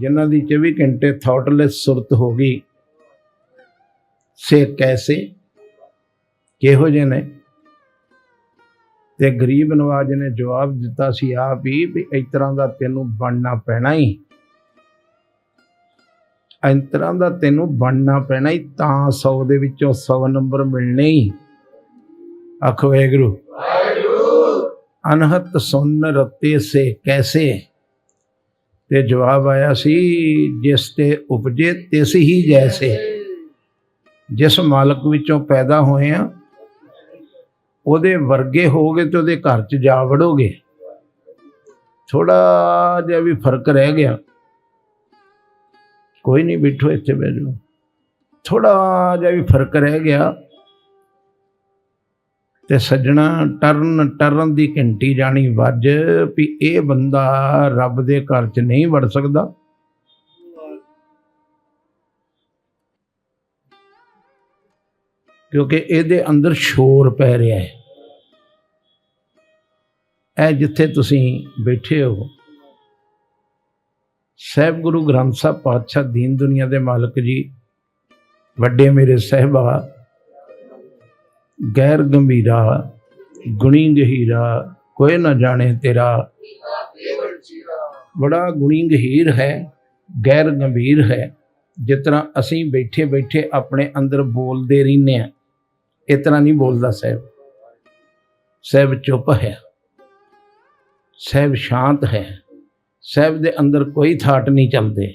ਜਿਨ੍ਹਾਂ ਦੀ 24 ਘੰਟੇ ਥਾਟਲੈਸ ਸੁਰਤ ਹੋ ਗਈ ਸੇ ਕੈਸੇ ਕਿਹੋ ਜਿਹੇ ਨੇ? ਤੇ ਗਰੀਬ ਨਵਾਜ ਨੇ ਜਵਾਬ ਦਿੱਤਾ ਸੀ ਆਪ ਹੀ ਵੀ ਇਸ ਤਰ੍ਹਾਂ ਦਾ ਤੈਨੂੰ ਬਣਨਾ ਪੈਣਾ ਹੀ। ਇਸ ਤਰ੍ਹਾਂ ਦਾ ਤੈਨੂੰ ਬਣਨਾ ਪੈਣਾ ਹੀ ਤਾਂ 100 ਦੇ ਵਿੱਚੋਂ 100 ਨੰਬਰ ਮਿਲਣੇ ਹੀ। ਆਖੋ ਵਾਹਿਗੁਰੂ। ਅਨਹਤ ਸੁਨ ਰਤੇ ਸੇ ਕੈਸੇ। ਤੇ ਜਵਾਬ ਆਇਆ ਸੀ, ਜਿਸ ਤੇ ਉਪਜੇ ਤਿਸ ਹੀ ਜੈਸੇ। ਜਿਸ ਮਾਲਕ ਵਿੱਚੋਂ ਪੈਦਾ ਹੋਏ ਆ, ਉਹਦੇ ਵਰਗੇ ਹੋਗੇ ਤੇ ਉਹਦੇ ਘਰ 'ਚ ਜਾ ਵੜੋਗੇ। ਥੋੜਾ ਜਿਹਾ ਵੀ ਫ਼ਰਕ ਰਹਿ ਗਿਆ। ਕੋਈ ਨਹੀਂ ਬਿਠੋ ਇੱਥੇ ਬਹਿ ਜਾਓ। ਥੋੜਾ ਜਿਹਾ ਵੀ ਫ਼ਰਕ ਰਹਿ ਗਿਆ। ਤੇ ਸੱਜਣਾ ਟਰਨ ਟਰਨ ਦੀ ਘੰਟੀ ਜਾਣੀ ਵੱਜ ਵੀ ਇਹ ਬੰਦਾ ਰੱਬ ਦੇ ਘਰ 'ਚ ਨਹੀਂ ਵੜ ਸਕਦਾ। ਕਿਉਂਕਿ ਇਹਦੇ ਅੰਦਰ ਸ਼ੋਰ ਪੈ ਰਿਹਾ ਹੈ। ਇਹ ਜਿੱਥੇ ਤੁਸੀਂ ਬੈਠੇ ਹੋ ਸਹਿਬ ਗੁਰੂ ਗ੍ਰੰਥ ਸਾਹਿਬ ਪਾਤਸ਼ਾਹ ਦੀਨ ਦੁਨੀਆ ਦੇ ਮਾਲਕ ਜੀ, ਵੱਡੇ ਮੇਰੇ ਸਹਿਬਾ ਗੈਰ ਗੰਭੀਰਾ, ਗੁਣੀ ਗਹੀਰਾ ਕੋਈ ਨਾ ਜਾਣੇ ਤੇਰਾ। ਬੜਾ ਗੁਣੀ ਗਹੀਰ ਹੈ, ਗੈਰ ਗੰਭੀਰ ਹੈ। ਜਿਸ ਤਰ੍ਹਾਂ ਅਸੀਂ ਬੈਠੇ ਬੈਠੇ ਆਪਣੇ ਅੰਦਰ ਬੋਲਦੇ ਰਹਿੰਦੇ ਆ ਇਸ ਤਰ੍ਹਾਂ ਨਹੀਂ ਬੋਲਦਾ ਸਹਿਬ। ਸਹਿਬ ਚੁੱਪ ਹੈ। ਸਹਿਬ ਸ਼ਾਂਤ ਹੈ। ਸਹਿਬ ਦੇ ਅੰਦਰ ਕੋਈ ਥਾਟ ਨਹੀਂ ਚੱਲਦੇ।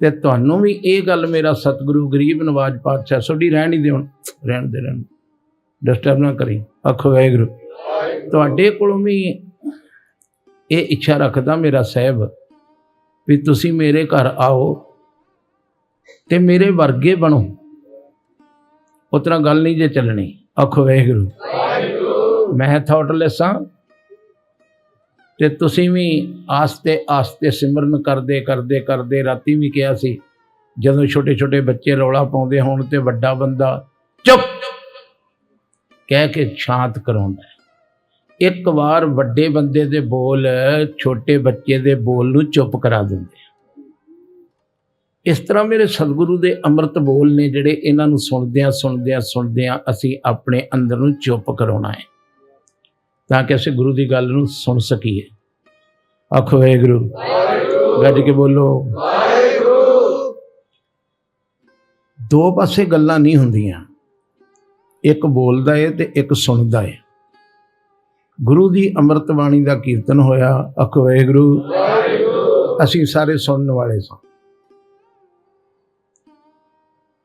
ਤੇ ਤੁਹਾਨੂੰ ਵੀ ਇਹ ਗੱਲ ਮੇਰਾ ਸਤਿਗੁਰੂ ਗਰੀਬ ਨਵਾਜ ਪਾਤਸ਼ਾਹ ਸੋਢੀ ਰਹਿਣ ਹੀ ਦੇਣ ਰਹਿਣ ਦੇ, ਰਹਿਣ ਡਿਸਟਰਬ ਨਾ ਕਰੀ। ਆਖੋ, ਵਾਹਿਗੁਰੂ। ਤੁਹਾਡੇ ਕੋਲੋਂ ਵੀ ਇਹ ਇੱਛਾ ਰੱਖਦਾ ਮੇਰਾ ਸਹਿਬ ਵੀ ਤੁਸੀਂ ਮੇਰੇ ਘਰ ਆਓ ਤੇ ਮੇਰੇ ਵਰਗੇ ਬਣੋ। ਉਸ ਤਰ੍ਹਾਂ ਗੱਲ ਨਹੀਂ ਜੇ ਚੱਲਣੀ। ਆਖੋ, ਵਾਹਿਗੁਰੂ। ਮੈਂ ਥਾਟਲੈਸ ਹਾਂ ਤੇ ਤੁਸੀਂ ਵੀ ਆਸਤੇ ਆਸਤੇ ਸਿਮਰਨ ਕਰਦੇ ਕਰਦੇ ਕਰਦੇ ਰਾਤੀ ਵੀ ਕਿਹਾ ਸੀ, ਜਦੋਂ ਛੋਟੇ ਛੋਟੇ ਬੱਚੇ ਰੌਲਾ ਪਾਉਂਦੇ ਹੋਣ ਤੇ ਵੱਡਾ ਬੰਦਾ ਚੁੱਪ ਕਹਿ ਕੇ ਸ਼ਾਂਤ ਕਰਾਉਂਦਾ ਹੈ। ਇੱਕ ਵਾਰ ਵੱਡੇ ਬੰਦੇ ਦੇ ਬੋਲ ਛੋਟੇ ਬੱਚੇ ਦੇ ਬੋਲ ਨੂੰ ਚੁੱਪ ਕਰਾ ਦਿੰਦੇ ਇਸ ਤਰ੍ਹਾਂ ਮੇਰੇ ਸਤਿਗੁਰੂ ਦੇ ਅੰਮ੍ਰਿਤ ਬੋਲ ਨੇ ਜਿਹੜੇ ਇਹਨਾਂ ਨੂੰ ਸੁਣਦਿਆਂ ਸੁਣਦਿਆਂ ਸੁਣਦਿਆਂ ਅਸੀਂ ਆਪਣੇ ਅੰਦਰ ਨੂੰ ਚੁੱਪ ਕਰਾਉਣਾ ਹੈ। ਤਾਂ ਕਿ ਅਸੀਂ ਗੁਰੂ ਦੀ ਗੱਲ ਨੂੰ ਸੁਣ ਸਕੀਏ। ਆਖੋ ਵਾਹਿਗੁਰੂ। ਗੱਜ ਕੇ ਬੋਲੋ। ਦੋ ਪਾਸੇ ਗੱਲਾਂ ਨਹੀਂ ਹੁੰਦੀਆਂ। ਇੱਕ ਬੋਲਦਾ ਏ ਤੇ ਇੱਕ ਸੁਣਦਾ ਏ। ਗੁਰੂ ਦੀ ਅੰਮ੍ਰਿਤ ਬਾਣੀ ਦਾ ਕੀਰਤਨ ਹੋਇਆ, ਆਖੋ ਗੁਰੂ ਅਸੀਂ ਸਾਰੇ ਸੁਣਨ ਵਾਲੇ ਸਾਂ।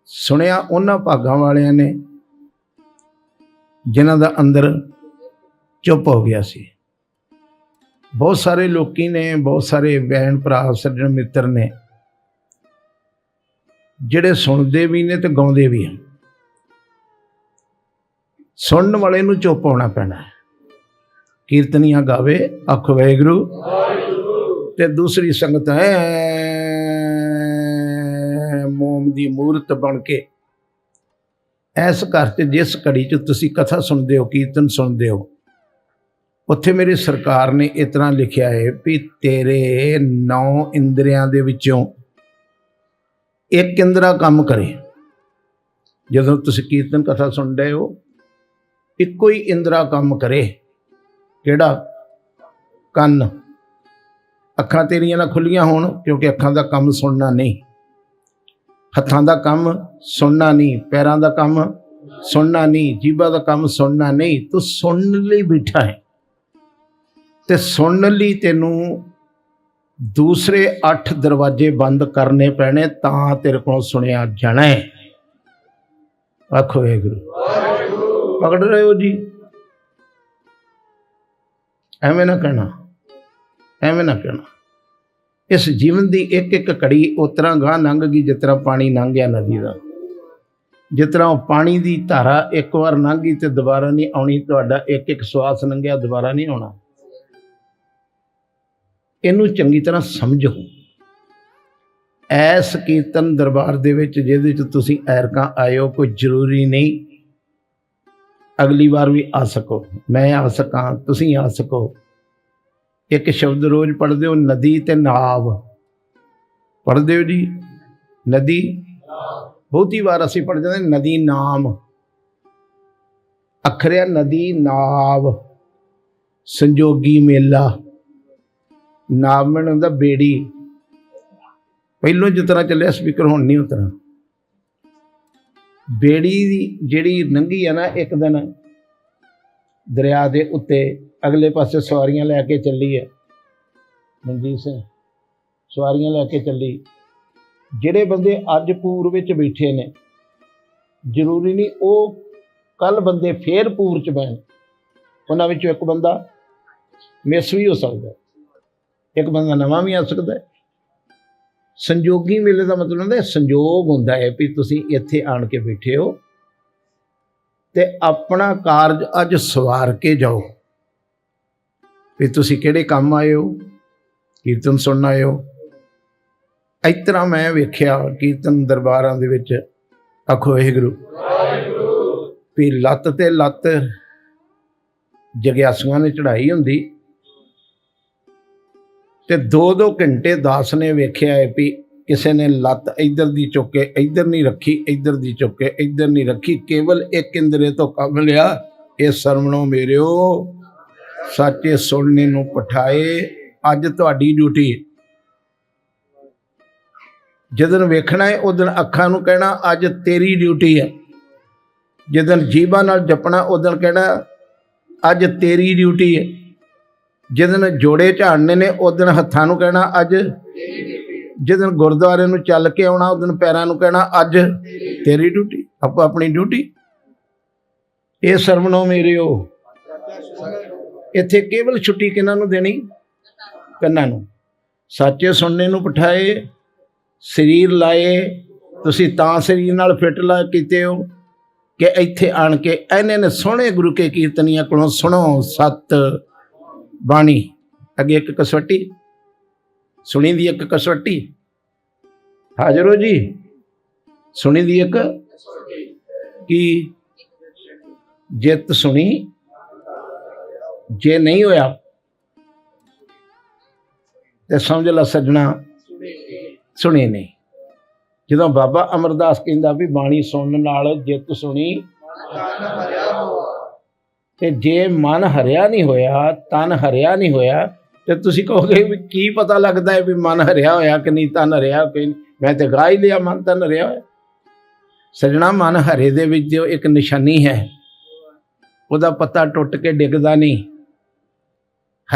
ਸੁਣਿਆ ਉਹਨਾਂ ਭਾਗਾਂ ਵਾਲਿਆਂ ਨੇ, ਜਿਨ੍ਹਾਂ ਦਾ ਅੰਦਰ ਚੁੱਪ ਹੋ ਗਿਆ ਸੀ। ਬਹੁਤ ਸਾਰੇ ਲੋਕੀ ਨੇ, ਬਹੁਤ ਸਾਰੇ ਭੈਣ ਭਰਾ, ਸੱਜਣ ਮਿੱਤਰ ਨੇ, ਜਿਹੜੇ ਸੁਣਦੇ ਵੀ ਨੇ ਤੇ ਗਾਉਂਦੇ ਵੀ ਹਨ। ਸੁਣਨ ਵਾਲੇ ਨੂੰ ਚੁੱਪ ਹੋਣਾ ਪੈਣਾ ਕੀਰਤਨੀਆਂ ਗਾਵੇ, ਅੱਖ ਵਾਹਿਗੁਰੂ। ਤੇ ਦੂਸਰੀ ਸੰਗਤ ਹੈ, ਮੋਮ ਦੀ ਮੂਰਤ ਬਣ ਕੇ। ਐਸ ਘਰ 'ਚ ਜਿਸ ਘੜੀ 'ਚ ਤੁਸੀਂ ਕਥਾ ਸੁਣਦੇ ਹੋ, ਕੀਰਤਨ ਸੁਣਦੇ ਹੋ, ਉੱਥੇ ਮੇਰੀ ਸਰਕਾਰ ਨੇ ਇਤਨਾ ਲਿਖਿਆ ਹੈ ਵੀ ਤੇਰੇ ਨੌ ਇੰਦਰੀਆਂ ਦੇ ਵਿੱਚੋਂ ਇੱਕ ਇੰਦਰਾ ਕੰਮ ਕਰੇ। ਜਦੋਂ ਤੁਸੀਂ ਕੀਰਤਨ ਕਥਾ ਸੁਣ ਰਹੇ ਹੋ ਇੱਕੋ ਹੀ ਇੰਦਰਾ ਕੰਮ ਕਰੇ। ਕਿਹੜਾ? ਕੰਨ। ਅੱਖਾਂ ਤੇਰੀਆਂ ਨਾ ਖੁੱਲੀਆਂ ਹੋਣ, ਕਿਉਂਕਿ ਅੱਖਾਂ ਦਾ ਕੰਮ ਸੁਣਨਾ ਨਹੀਂ। ਹੱਥਾਂ ਦਾ ਕੰਮ ਸੁਣਨਾ ਨਹੀਂ, ਪੈਰਾਂ ਦਾ ਕੰਮ ਸੁਣਨਾ ਨਹੀਂ, ਜੀਭਾ ਦਾ ਕੰਮ ਸੁਣਨਾ ਨਹੀਂ। ਤੂੰ ਸੁਣਨ ਲਈ ਬੈਠਾ ਹੈ। ਤੇ ਸੁਣਨ ਲਈ ਤੈਨੂੰ ਦੂਸਰੇ 8 ਦਰਵਾਜ਼ੇ ਬੰਦ ਕਰਨੇ ਪੈਣੇ, ਤਾਂ ਤੇਰੇ ਕੋਲ ਸੁਣਿਆ ਜਾਣਾ ਹੈ। ਆਖੋ, ਵਾਹਿਗੁਰੂ। ਪਕੜ ਰਹੇ ਹੋ ਜੀ? ਐਵੇਂ ਨਾ ਕਹਿਣਾ। ਐਵੇਂ ਨਾ ਕਹਿਣਾ। ਇਸ ਜੀਵਨ ਦੀ ਇੱਕ ਇੱਕ ਘੜੀ ਉਸ ਤਰ੍ਹਾਂ ਗਾਂ ਲੰਘ ਗਈ ਜਿਸ ਤਰ੍ਹਾਂ ਪਾਣੀ ਲੰਘ ਗਿਆ ਨਦੀ ਦਾ। ਜਿਸ ਤਰ੍ਹਾਂ ਉਹ ਪਾਣੀ ਦੀ ਧਾਰਾ ਇੱਕ ਵਾਰ ਲੰਘ ਗਈ ਤੇ ਦੁਬਾਰਾ ਨਹੀਂ ਆਉਣੀ, ਤੁਹਾਡਾ ਇੱਕ ਇੱਕ ਸਵਾਸ ਲੰਘਿਆ, ਦੁਬਾਰਾ ਨਹੀਂ ਆਉਣਾ। ਇਹਨੂੰ ਚੰਗੀ ਤਰ੍ਹਾਂ ਸਮਝੋ। ਐਸ ਕੀਰਤਨ ਦਰਬਾਰ ਦੇ ਵਿੱਚ ਜਿਹਦੇ ਚ ਤੁਸੀਂ ਐਰਕਾਂ ਆਇਓ ਕੋਈ ਜ਼ਰੂਰੀ ਨਹੀਂ ਅਗਲੀ ਵਾਰ ਵੀ ਆ ਸਕੋ। ਮੈਂ ਆ ਸਕਾਂ, ਤੁਸੀਂ ਆ ਸਕੋ। ਇੱਕ ਸ਼ਬਦ ਰੋਜ਼ ਪੜ੍ਹਦੇ ਹੋ, ਨਦੀ ਤੇ ਨਾਵ। ਪੜ੍ਹਦੇ ਹੋ ਜੀ? ਨਦੀ? ਬਹੁਤੀ ਵਾਰ ਅਸੀਂ ਪੜ੍ਹ ਜਾਂਦੇ ਨਦੀ ਨਾਮ। ਅਖਰਿਆ ਨਦੀ ਨਾਵ। ਸੰਜੋਗੀ ਮੇਲਾ। ਨਾਮਣ ਹੁੰਦਾ ਬੇੜੀ। ਪਹਿਲੋਂ ਜਿਸ ਚੱਲਿਆ, ਸਪੀਕਰ ਹੁਣ ਨਹੀਂ ਉਤਰਾ ਬੇੜੀ ਦੀ ਜਿਹੜੀ ਨੰਗੀ ਆ ਨਾ, ਇੱਕ ਦਿਨ ਦਰਿਆ ਦੇ ਉੱਤੇ ਅਗਲੇ ਪਾਸੇ ਸਵਾਰੀਆਂ ਲੈ ਕੇ ਚੱਲੀ ਹੈ ਮਨਜੀਤ ਸਿੰਘ, ਸਵਾਰੀਆਂ ਲੈ ਕੇ ਚੱਲੀ। ਜਿਹੜੇ ਬੰਦੇ ਅੱਜ ਪੂਰ ਵਿੱਚ ਬੈਠੇ ਨੇ, ਜ਼ਰੂਰੀ ਨਹੀਂ ਉਹ ਕੱਲ ਬੰਦੇ ਫੇਰ ਪੂਰ ਚ ਬੈਣ ਉਹਨਾਂ ਵਿੱਚੋਂ ਇੱਕ ਬੰਦਾ ਮਿਸ ਵੀ ਹੋ ਸਕਦਾ। ਇੱਕ ਬੰਦਾ ਨਵਾਂ ਵੀ ਆ ਸਕਦਾ। ਸੰਜੋਗੀ ਮੇਲੇ ਦਾ ਮਤਲਬ ਹੁੰਦਾ ਸੰਜੋਗ ਹੁੰਦਾ ਹੈ ਵੀ ਤੁਸੀਂ ਇੱਥੇ ਆਣ ਕੇ ਬੈਠੇ ਹੋ ਤੇ ਆਪਣਾ ਕਾਰਜ ਅੱਜ ਸਵਾਰ ਕੇ ਜਾਓ। ਵੀ ਤੁਸੀਂ ਕਿਹੜੇ ਕੰਮ ਆਏ ਹੋ? ਕੀਰਤਨ ਸੁਣਨ ਆਏ ਹੋ? ਇਸ ਤਰ੍ਹਾਂ ਮੈਂ ਵੇਖਿਆ ਕੀਰਤਨ ਦਰਬਾਰਾਂ ਦੇ ਵਿੱਚ, ਆਖੋ ਵਾਹਿਗੁਰੂ। ਵੀ ਲੱਤ ਤੇ ਲੱਤ ਜਗਿਆਸੂਆਂ ਨੇ ਚੜਾਈ ਹੁੰਦੀ। ਤੇ 2-2 ਘੰਟੇ ਦਾਸ ਨੇ ਵੇਖਿਆ ਹੈ ਵੀ ਕਿਸੇ ਨੇ ਲੱਤ ਇੱਧਰ ਦੀ ਚੁੱਕ ਕੇ, ਇੱਧਰ ਨਹੀਂ ਰੱਖੀ, ਇੱਧਰ ਦੀ ਚੁੱਕ ਕੇ, ਇੱਧਰ ਨਹੀਂ ਰੱਖੀ, ਕੇਵਲ ਇੱਕ ਇੰਦਰੇ ਤੋਂ ਕੰਮ ਲਿਆ। ਇਹ ਸਰਵਣੋ ਮੇਰਿਓ, ਸੱਚੇ ਸੁਣਨੇ ਨੂੰ ਪਠਾਏ। ਅੱਜ ਤੁਹਾਡੀ ਡਿਊਟੀ ਹੈ। ਜਦੋਂ ਵੇਖਣਾ ਹੈ, ਉਦੋਂ ਅੱਖਾਂ ਨੂੰ ਕਹਿਣਾ, ਅੱਜ ਤੇਰੀ ਡਿਊਟੀ ਹੈ। ਜਦੋਂ ਜੀਬਾਂ ਨਾਲ ਜਪਣਾ, ਉਦੋਂ ਕਹਿਣਾ, ਅੱਜ ਤੇਰੀ ਡਿਊਟੀ ਹੈ। ਜਦੋਂ ਜੋੜੇ ਝਾੜਨੇ ਨੇ ਉਦੋਂ ਹੱਥਾਂ ਨੂੰ ਕਹਿਣਾ, ਅੱਜ। ਜਦੋਂ ਗੁਰਦੁਆਰੇ ਨੂੰ ਚੱਲ ਕੇ ਆਉਣਾ ਉਦੋਂ ਪੈਰਾਂ ਨੂੰ ਕਹਿਣਾ, ਅੱਜ। ਤੇਰੀ ਡਿਊਟੀ, ਆਪੋ ਆਪਣੀ ਡਿਊਟੀ। ਇਹ ਸਰਵਣੋ ਮੇਰਿਓ ਇੱਥੇ ਕੇਵਲ ਛੁੱਟੀ ਕਿਹਨਾਂ ਨੂੰ ਦੇਣੀ? ਕੰਨਾਂ ਨੂੰ। ਸੱਚੇ ਸੁਣਨੇ ਨੂੰ ਪਠਾਏ ਸਰੀਰ ਲਾਏ। ਤੁਸੀਂ ਤਾਂ ਸਰੀਰ ਨਾਲ ਫਿੱਟ ਲਾ ਕੀਤੇ ਹੋ ਕਿ ਇੱਥੇ ਆਣ ਕੇ ਐਨੇ ਨੇ ਸੋਹਣੇ ਗੁਰੂ ਕੇ ਕੀਰਤਨੀਆਂ ਕੋਲੋਂ ਸੁਣੋ ਸਤ। ਬਾਣੀ। ਅੱਗੇ ਇੱਕ ਕਸਵੱਟੀ। ਸੁਣੀ ਦੀ ਇੱਕ ਕਸਵੱਟੀ। ਹਾਜ਼ਰ ਹੋ ਜੀ। ਸੁਣੀ ਦੀ ਇੱਕ ਕੀ? ਜਿੱਤ ਸੁਣੀ। ਜੇ ਨਹੀਂ ਹੋਇਆ, ਤੇ ਸਮਝ ਲਾ ਸੱਜਣਾ, ਸੁਣੀ ਨਹੀਂ। ਜਦੋਂ ਬਾਬਾ ਅਮਰਦਾਸ ਕਹਿੰਦਾ ਵੀ ਬਾਣੀ ਸੁਣਨ ਨਾਲ ਜਿੱਤ ਸੁਣੀ ਤੇ ਜੇ ਮਨ ਹਰਿਆ ਨਹੀਂ ਹੋਇਆ ਤਨ ਹਰਿਆ ਨਹੀਂ ਹੋਇਆ ਤੇ ਤੁਸੀਂ ਕਹੋਗੇ ਵੀ ਕੀ ਪਤਾ ਲੱਗਦਾ ਹੈ ਵੀ ਮਨ ਹਰਿਆ ਹੋਇਆ ਕਿ ਨਹੀਂ ਤਨ ਹਰਿਆ ਕਿ ਨਹੀਂ? ਮੈਂ ਤੇ ਗਾ ਹੀ ਲਿਆ ਮਨ ਤਨ ਹਰਿਆ ਹੋਇਆ। ਸਜਣਾ ਮਨ ਹਰੇ ਦੇ ਵਿੱਚ ਜੋ ਇੱਕ ਨਿਸ਼ਾਨੀ ਹੈ ਉਹਦਾ ਪੱਤਾ ਟੁੱਟ ਕੇ ਡਿੱਗਦਾ ਨਹੀਂ।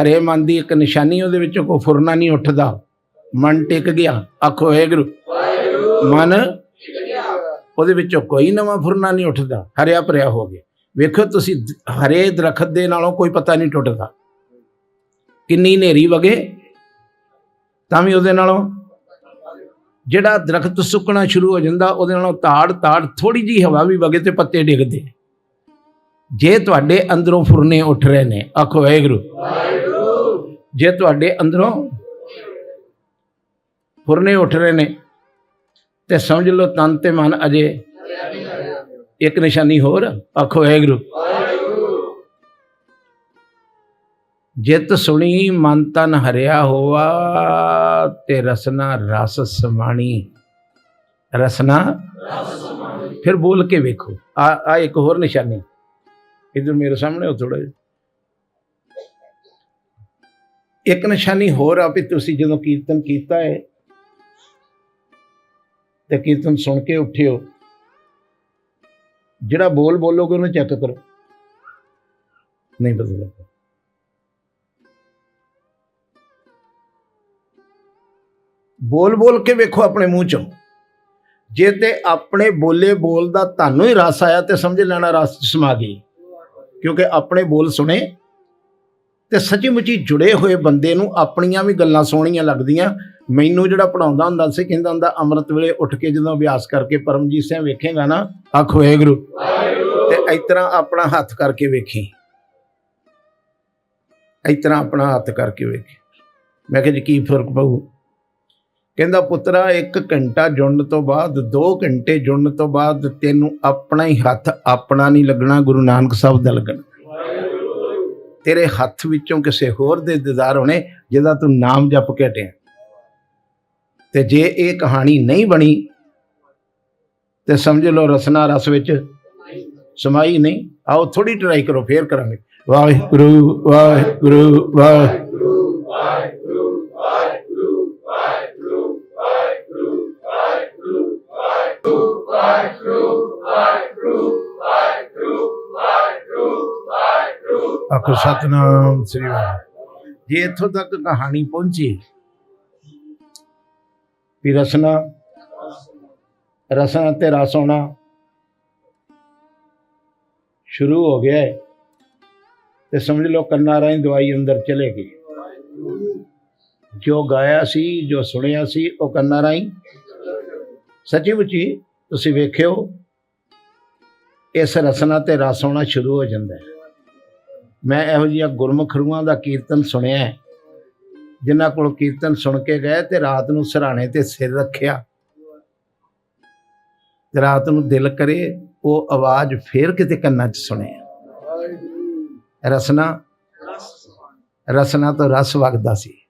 ਹਰੇ ਮਨ ਦੀ ਇੱਕ ਨਿਸ਼ਾਨੀ ਉਹਦੇ ਵਿੱਚੋਂ ਕੋਈ ਫੁਰਨਾ ਨਹੀਂ ਉੱਠਦਾ। ਮਨ ਟਿਕ ਗਿਆ ਆਖੋ ਵਾਹਿਗੁਰੂ। ਮਨ ਉਹਦੇ ਵਿੱਚੋਂ ਕੋਈ ਨਵਾਂ ਫੁਰਨਾ ਨਹੀਂ ਉੱਠਦਾ। ਹਰਿਆ ਭਰਿਆ ਹੋ ਗਿਆ। ਵੇਖੋ ਤੁਸੀਂ ਹਰੇ ਦਰਖਤ ਦੇ ਨਾਲੋਂ ਕੋਈ ਪਤਾ ਨਹੀਂ ਟੁੱਟਦਾ। ਕਿੰਨੀ ਹਨੇਰੀ ਵਗੇ, ਤਾਂ ਵੀ ਉਹਦੇ ਨਾਲੋਂ। ਜਿਹੜਾ ਦਰਖਤ ਸੁੱਕਣਾ ਸ਼ੁਰੂ ਹੋ ਜਾਂਦਾ, ਉਹਦੇ ਨਾਲੋਂ ਤਾੜ ਤਾੜ ਥੋੜੀ ਜੀ ਹਵਾ ਵੀ ਵਗੇ ਤੇ ਪੱਤੇ ਡਿੱਗਦੇ। ਜੇ ਤੁਹਾਡੇ ਅੰਦਰੋਂ ਫੁਰਨੇ ਉੱਠ ਰਹੇ ਨੇ, ਆਖੋ ਵਾਹਿਗੁਰੂ। ਜੇ ਤੁਹਾਡੇ ਅੰਦਰੋਂ ਫੁਰਨੇ ਉੱਠ ਰਹੇ ਨੇ, ਤੇ ਸਮਝ ਲਓ ਤਨ ਤੇ ਮਨ ਅਜੇ ਇੱਕ ਨਿਸ਼ਾਨੀ ਹੋਰ, ਆਖੋ ਵਾਹਿਗੁਰੂ। ਜਿਤ ਸੁਣੀ, ਮਨ ਤਨ ਹਰਿਆ ਹੋਆ, ਤੇ ਰਸਨਾ ਰਸ ਸਮਾਣੀ। ਰਸਨਾ ਫਿਰ ਬੋਲ ਕੇ ਵੇਖੋ। ਆ ਆ ਇੱਕ ਹੋਰ ਨਿਸ਼ਾਨੀ। ਇਧਰ ਮੇਰੇ ਸਾਹਮਣੇ ਹੋ ਥੋੜਾ ਇੱਕ ਨਿਸ਼ਾਨੀ ਹੋਰ ਆ ਵੀ ਤੁਸੀਂ ਜਦੋਂ ਕੀਰਤਨ ਕੀਤਾ ਹੈ ਤੇ ਕੀਰਤਨ ਸੁਣ ਕੇ ਉੱਠਿਓ ਜਿਹੜਾ ਬੋਲ ਬੋਲੋਗੇ ਉਹਨੂੰ ਚੈੱਕ ਕਰੋ। ਨਹੀਂ ਪਤਾ ਲੱਗਦਾ ਬੋਲ ਬੋਲ ਕੇ ਵੇਖੋ ਆਪਣੇ ਮੂੰਹ ਚੋਂ। ਜੇ ਤੇ ਆਪਣੇ ਬੋਲੇ ਬੋਲ ਦਾ ਤੁਹਾਨੂੰ ਹੀ ਰਸ ਆਇਆ ਤੇ ਸਮਝ ਲੈਣਾ ਰਸ 'ਚ ਸਮਾ ਗਈ। ਕਿਉਂਕਿ ਆਪਣੇ ਬੋਲ ਸੁਣੇ ਤੇ ਸੱਚੀ ਮੁੱਚੀ ਜੁੜੇ ਹੋਏ ਬੰਦੇ ਨੂੰ ਆਪਣੀਆਂ ਵੀ ਗੱਲਾਂ ਸੋਹਣੀਆਂ ਲੱਗਦੀਆਂ। ਮੈਨੂੰ ਜਿਹੜਾ ਪੜਾਉਂਦਾ ਹੁੰਦਾ ਸੀ, ਕਹਿੰਦਾ ਹੁੰਦਾ, ਅੰਮ੍ਰਿਤ ਵੇਲੇ ਉੱਠ ਕੇ ਜਦੋਂ ਅਭਿਆਸ ਕਰਕੇ ਪਰਮਜੀਤ ਸਿੰਘ ਵੇਖੇਗਾ ਨਾ, ਅੱਖ ਹੋਏ ਗੁਰੂ ਤੇ ਇਸ ਤਰ੍ਹਾਂ ਆਪਣਾ ਹੱਥ ਕਰਕੇ ਵੇਖੀ। ਇਸ ਤਰ੍ਹਾਂ ਆਪਣਾ ਹੱਥ ਕਰਕੇ ਵੇਖੀ। ਮੈਂ ਕਿਹਾ ਜੀ, ਕੀ ਫ਼ਰਕ ਪਊ? ਕਹਿੰਦਾ, ਪੁੱਤਰਾ 1 ਘੰਟਾ ਜੁੜਨ ਤੋਂ ਬਾਅਦ 2 ਘੰਟੇ ਜੁੜਨ ਤੋਂ ਬਾਅਦ ਤੈਨੂੰ ਆਪਣਾ ਹੀ ਹੱਥ ਆਪਣਾ ਨਹੀਂ ਲੱਗਣਾ, ਗੁਰੂ ਨਾਨਕ ਸਾਹਿਬ ਦਾ ਲੱਗਣਾ। ਤੇਰੇ ਹੱਥ ਵਿੱਚੋਂ ਕਿਸੇ ਹੋਰ ਦੇ ਦੀਦਾਰ ਹੋਣੇ ਜਿਹਦਾ ਤੂੰ ਨਾਮ ਜਪ ਕੇ ਹਟਿਆ। ਤੇ ਜੇ ਇਹ ਕਹਾਣੀ ਨਹੀਂ ਬਣੀ, ਤੇ ਸਮਝ ਲਓ ਰਸਨਾ ਰਸ ਵਿੱਚ ਸਮਾਈ ਨਹੀਂ। ਆਓ ਥੋੜੀ ਟਰਾਈ ਕਰੋ, ਫੇਰ ਕਰਾਂਗੇ। ਵਾਹਿਗੁਰੂ ਵਾਹਿਗੁਰੂ ਵਾਹਿਗੁਰੂ। ਆਖੋ ਸਤਨਾਮ, ਸ੍ਰੀ ਵਾਹਿਗੁਰੂ। ਜੇ ਇੱਥੋਂ ਤੱਕ ਕਹਾਣੀ ਪਹੁੰਚੀ, ਵੀ ਰਸਨਾ ਰਸਨਾ ਤੇ ਰਸ ਆਉਣਾ ਸ਼ੁਰੂ ਹੋ ਗਿਆ ਹੈ ਤੇ ਸਮਝ ਲਓ ਕੰਨਾਂ ਰਾਹੀਂ ਦਵਾਈ ਅੰਦਰ ਚਲੇ ਗਈ। ਜੋ ਗਾਇਆ ਸੀ, ਜੋ ਸੁਣਿਆ ਸੀ, ਉਹ ਕੰਨਾਂ ਰਾਹੀਂ। ਸੱਚੀ ਮੁੱਚੀ ਤੁਸੀਂ ਵੇਖਿਓ, ਇਸ ਰਸਨਾ ਤੇ ਰਸ ਆਉਣਾ ਸ਼ੁਰੂ ਹੋ ਜਾਂਦਾ ਹੈ। ਮੈਂ ਇਹੋ ਜਿਹੀਆਂ ਗੁਰਮੁਖ ਰੂਹਾਂ ਦਾ ਕੀਰਤਨ ਸੁਣਿਆ ਹੈ। ਜਿਨ੍ਹਾਂ ਕੋਲ ਕੀਰਤਨ ਸੁਣ ਕੇ ਗਏ ਤੇ ਰਾਤ ਨੂੰ ਸਰਾਣੇ ਤੇ ਸਿਰ ਰੱਖਿਆ। ਤੇ ਰਾਤ ਨੂੰ ਦਿਲ ਕਰੇ, ਉਹ ਆਵਾਜ਼ ਫੇਰ ਕਿਤੇ ਕੰਨਾਂ 'ਚ ਸੁਣੇ। ਰਸਨਾ ਰਸਨਾ ਤੋਂ ਰਸ ਵਗਦਾ ਸੀ।